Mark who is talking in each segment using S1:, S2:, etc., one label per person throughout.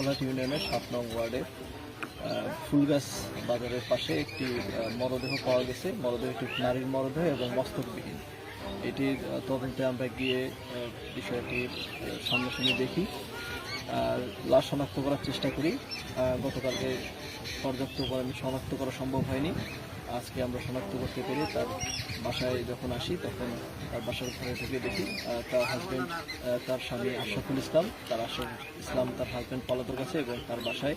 S1: মঙ্গলহাট ইউনিয়নের সাত নং ওয়ার্ডে ফুলগাছ বাজারের পাশে একটি মরদেহ পাওয়া গেছে। মরদেহ একটি নারীর মরদেহ এবং মস্তকবিহীন। এটির তদন্তে আমরা গিয়ে বিষয়টি সামনাসামনি দেখি। আর লাশ শনাক্ত করার চেষ্টা করি। গতকালকে পর্যাপ্ত আমি শনাক্ত করা সম্ভব হয়নি। আজকে আমরা শনাক্ত করতে পেরে তার বাসায় যখন আসি, তখন তার বাসার ঘরে থেকে দেখি তার হাজব্যান্ড তার স্বামী আশরাফুল ইসলাম। তার আশরাফ ইসলাম তার হাজব্যান্ড পলাতক আছে এবং তার বাসায়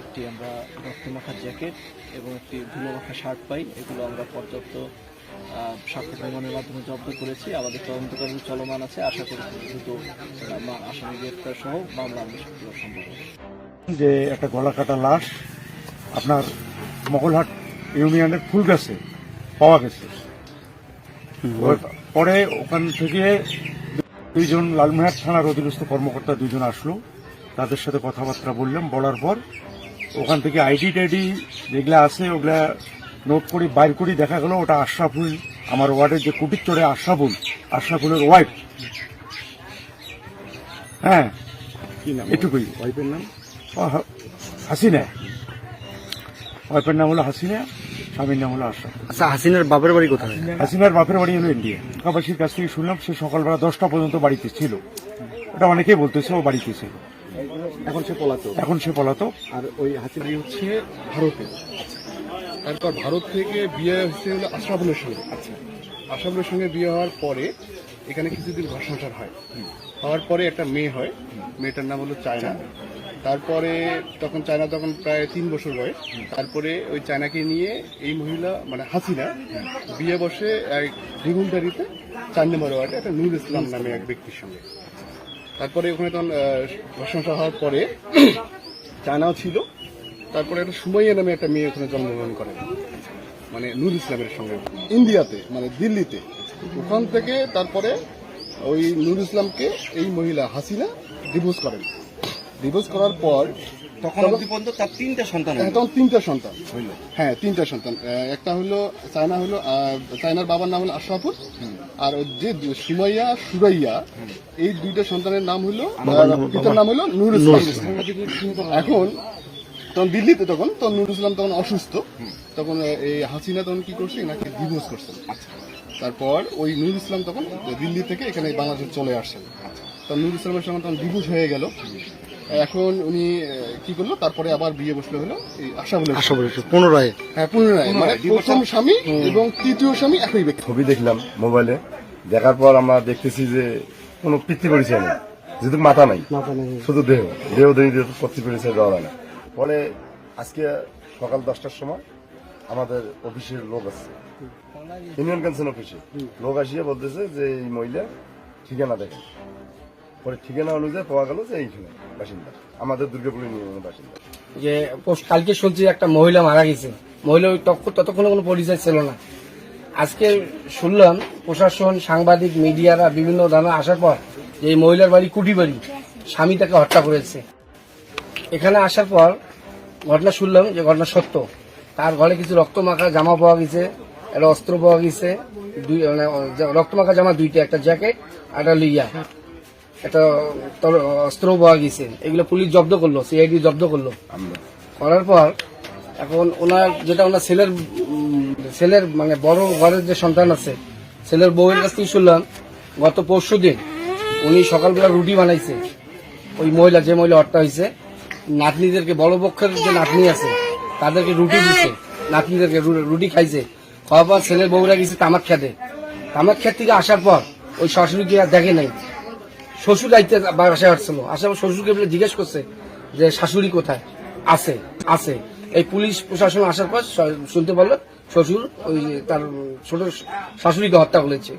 S1: একটি আমরা রক্তমাখা জ্যাকেট এবং একটি ধুলো মাখা শার্ট পাই। এগুলো আমরা পর্যাপ্ত সাক্ষ্য প্রমাণের মাধ্যমে জব্দ করেছি। আমাদের তদন্ত কার্য চলমান আছে। আশা করি দ্রুত আসামি গ্রেপ্তার সহ মামলা সম্ভব
S2: যে একটা গলা কাটা লাশ আপনার মগলহাট ইউনিয়নের ফুল গাছে পাওয়া গেছে। পরে ওখান থেকে দুইজন লালমিহাট থানার অধীনস্থ কর্মকর্তা দুইজন আসলো। তাদের সাথে কথাবার্তা বললাম বলার পর ওখান থেকে আইডি টাইডি যেগুলা আছে ওগুলা নোট করি বাইর করি দেখা গেল ওটা আশরাফুল আমার ওয়ার্ডের যে কুটির চড়ে আশরাফুল আশরাফুলের ওয়াইফ হ্যাঁ এটুকুই।
S3: ওয়াইফের নাম?
S2: হাসিনা। ওয়াইফের নাম হলো হাসিনা। স্বামীর নামুল আশরাফ।
S3: আচ্ছা হাসিনার বাপের বাড়ি কোথায়?
S2: হাসিনার বাপের বাড়ি হলো ইন্ডিয়া কাবাসীর কাছ থেকে শুনলাম সে সকালবেলা দশটা পর্যন্ত বাড়িতে ছিল। এটা অনেকেই বলতেছে ও বাড়িতে ছিল।
S3: এখন সে পলাতক।
S2: এখন সে পলাতক।
S3: আর ওই হচ্ছে ভারতে। তারপর ভারত থেকে বিয়ে হচ্ছে হলো আশরাফুলের সঙ্গে। আচ্ছা। আশরাফুলের সঙ্গে বিয়ে হওয়ার পরে এখানে কিছুদিন ঘর সংসার হয়। হওয়ার পরে একটা মেয়ে হয়। মেয়েটার নাম হলো চায়না। তারপরে তখন চায়না তখন প্রায় তিন বছর বয়স। তারপরে ওই চায়নাকে নিয়ে এই মহিলা মানে হাসিনা বিয়ে বসে এক দ্বিগুণদারিতে চার নম্বর ওয়ার্ডে একটা নুর ইসলাম নামে এক ব্যক্তির সঙ্গে। তারপরে ওখানে তখন সংসার হওয়ার পরে চায়নাও ছিল। তারপরে একটা সুমাইয়া নামে একটা মেয়ে ওখানে জন্মগ্রহণ করে। মানে নুর ইসলামের সঙ্গে। ইন্ডিয়াতে মানে দিল্লিতে। ওখান থেকে তারপরে ওই নুর ইসলামকে এই মহিলা হাসিনা ডিভোর্স করেন। ডিভোর্স করার পর
S4: তখন পর্যন্ত তার তিনটা সন্তান
S3: তখন তিনটা সন্তান। হইল। হ্যাঁ তিনটা সন্তান। একটা হলো চায়না হলো চায়নার বাবার নাম হলো আশরাফুল। আর যে সুমাইয়া সুরাইয়া এই দুইটা সন্তানের নাম হলো পিতার নাম হলো নুর ইসলাম। এখন তখন দিল্লিতে তখন তখন নুর ইসলাম তখন অসুস্থ। তখন এই হাসিনা তখন কি করছে? নাকি ডিভোর্স করছেন তারপর ওই নুর ইসলাম তখন দিল্লি থেকে এখানে বাংলাদেশে চলে আসছেন তখন নুর ইসলামের সঙ্গে তখন ডিভোর্স হয়ে গেল। এখন উনি কি করল? তারপরে আবার বিয়ে বসল হলো আশাবুলের
S4: আশা করি পুনরায়।
S3: হ্যাঁ পুনরায়। মানে প্রথম স্বামী এবং তৃতীয় স্বামী একই ব্যক্তি।
S5: ছবি দেখলাম মোবাইলে। দেখার পর আমরা দেখতেছি যে কোনো পিতৃ পরিচয় নেই। যেহেতু মাথা নাই। শুধু দেহ। দেহ দেহ পিতৃ পরিচয় দেওয়া যায় না। পরে আজকে সকাল দশটার সময় আমাদের অফিসের লোক আছে। ইউনিয়ন কাউন্সিল অফিসে। লোক আসিয়া বলতেছে যে, এই মহিলা ঠিকানা দেখেন। পরে ঠিকানা অনুযায়ী পাওয়া গেল যে, এইখানে বাসিন্দা। আমাদের দুর্গাপুর ইউনিয়নের বাসিন্দা।
S6: যে কালকে শুনছি একটা মহিলা মারা গেছে। মহিলা ওই ততক্ষণে কোনো পরিচয় ছিল না। আজকে শুনলাম প্রশাসন, সাংবাদিক, মিডিয়ারা বিভিন্ন দানা আসার পর যে, এই মহিলার বাড়ি কুটি বাড়ি স্বামী তাকে হত্যা করেছে। এখানে আসার পর ঘটনা শুনলাম যে ঘটনা সত্য। তার ঘরে কিছু রক্ত মাখা জামা পাওয়া গেছে একটা অস্ত্র পাওয়া গেছে দুই মানে রক্ত মাখা জামা দুইটা একটা জ্যাকেট আর একটা লিয়া একটা তর- অস্ত্র পাওয়া গেছে। এগুলো পুলিশ জব্দ করল সিআইডি জব্দ করল। করার পর এখন ওনার যেটা ওনার ছেলের ছেলের মানে বড় ঘরের যে সন্তান আছে ছেলের বউয়ের কাছ থেকে শুনলাম গত পরশু দিন উনি সকালবেলা রুটি বানাইছে। ওই মহিলা যে মহিলা হত্যা হয়েছে নাতনিদেরকে বড় পক্ষের যে নাতনি আছে তাদেরকে রুটি দিচ্ছে নাতনিদেরকে রুটি খাইছে। খাওয়ার পর ছেলের বউরা গেছে তামাক খেতে। তামাক খেত থেকে আসার পর ওই শাশুড়িকে আর দেখে নাই। শ্বশুর দায়িত্বে বাসায় আসছিল। আসার পর শ্বশুরকে বলে জিজ্ঞেস করছে যে শাশুড়ি কোথায়? আছে আছে। এই পুলিশ প্রশাসন আসার পর শুনতে পারল। শ্বশুর ওই তার ছোট শাশুড়িকে হত্যা করেছে।